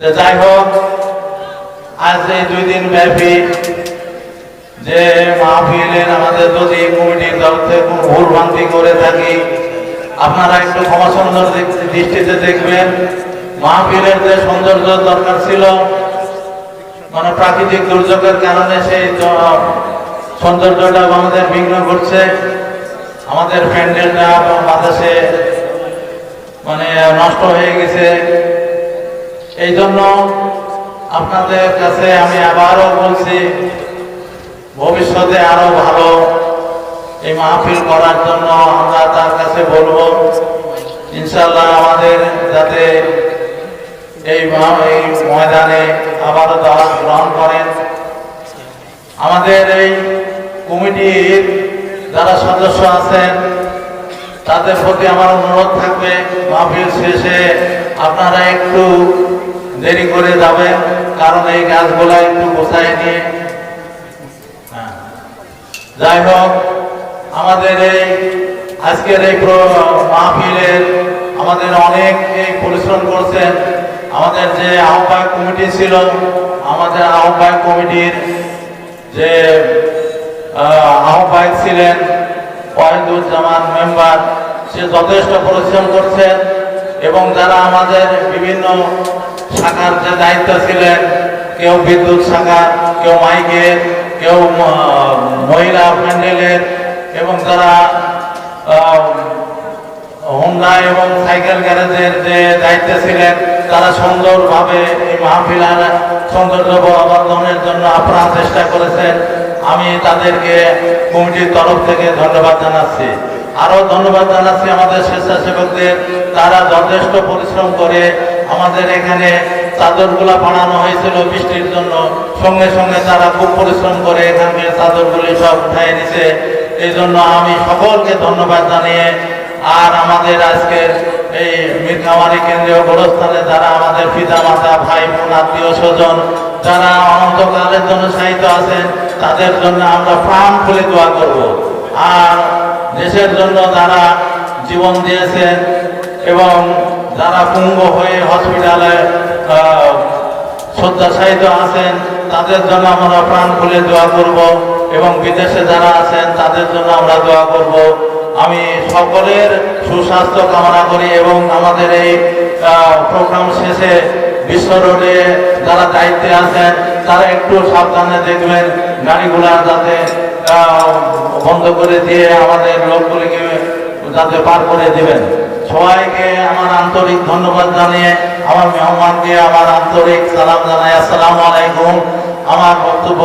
যাই হোক, আজ এই দুই দিন ব্যাপী যে মাহফিলের আমাদের যদি কমিটির তরফ থেকে ভুল ভ্রান্তি করে থাকি, আপনারা একটু ক্ষমা সুন্দর দৃষ্টিতে দেখবেন। মাহফিলের যে সৌন্দর্য দরকার ছিল মানে প্রাকৃতিক দুর্যোগের কারণে সেই সৌন্দর্যটা আমাদের বিঘ্ন ঘটছে আমাদের প্যান্ডেলটা বাতাসে মানে নষ্ট হয়ে গেছে। এই জন্য আপনাদের কাছে আমি আবারও বলছি, ভবিষ্যতে আরও ভালো এই মাহফিল করার জন্য আমরা তার কাছে বলব ইনশাল্লাহ আমাদের যাতে এই ময়দানে আবারও দাওয়াত গ্রহণ করেন। আমাদের এই কমিটির যারা সদস্য আছেন, তাদের প্রতি আমার অনুরোধ থাকবে, মাহফিল শেষে আপনারা একটু দেরি করে যাবেন কারণ এই গাছগুলা একটু গোছায় নিয়ে। হ্যাঁ। যাই হোক আমাদের এই আজকের এই মাহফিলের আমাদের অনেক এই পরিশ্রম করছেন। আমাদের যে আহ্বায়ক কমিটি ছিল আমাদের আহ্বায়ক কমিটির যে আহ, আহ্বায়ক ছিলেন ওয়াহিদুজ্জামান মেম্বার সে যথেষ্ট পরিশ্রম করছেন। এবং যারা আমাদের বিভিন্ন শাখার যে দায়িত্ব ছিলেন, কেউ বিদ্যুৎ শাখা, কেউ মাইকের কেউ মহিলা প্যান্ডেলের, এবং যারা হোন্ডা এবং সাইকেল গ্যারেজের যে দায়িত্বে ছিলেন, তারা সুন্দরভাবে এই মাহফিল আর সৌন্দর্য বর্ধনের জন্য আপ্রাণ চেষ্টা করেছেন। আমি তাদেরকে কমিটির তরফ থেকে ধন্যবাদ জানাচ্ছি। আরও ধন্যবাদ জানাচ্ছি আমাদের স্বেচ্ছাসেবকদের। তারা যথেষ্ট পরিশ্রম করে আমাদের এখানে চাদরগুলা বানানো হয়েছিল বৃষ্টির জন্য। সঙ্গে সঙ্গে তারা খুব পরিশ্রম করে এখানকার চাদরগুলি সব উঠাই নিছে। এই জন্য আমি সকলকে ধন্যবাদ জানিয়ে আর আমাদের আজকের এই মিরকামারি কেন্দ্রীয় গোরস্থানে যারা আমাদের পিতা মাতা ভাই বোন আত্মীয় স্বজন যারা অনন্তকালের জন্য সাহিত্য আছেন, তাদের জন্য আমরা প্রাণ খুলে দোয়া করব। আর দেশের জন্য যারা জীবন দিয়েছেন এবং যারা পুঙ্গ হয়ে হসপিটালে শয্যাশায়িত আছেন, তাদের জন্য আমরা প্রাণ খুলে দোয়া করব এবং বিদেশে যারা আছেন, তাদের জন্য আমরা দোয়া করব। আমি সকলের সুস্বাস্থ্য কামনা করি এবং আমাদের এই প্রোগ্রাম শেষে বিশ্ব রোডে যারা দায়িত্বে আছেন, তারা একটু সাবধানে দেখবেন, গাড়িগুলা যাতে বন্ধ করে দিয়ে আমাদের লোকগুলিকে যাতে পার করে দেবেন। সবাইকে আমার আন্তরিক ধন্যবাদ জানিয়ে আমার মেহমানকে আমার আন্তরিক সালাম জানাই। আসসালামু আলাইকুম। আমার বক্তব্য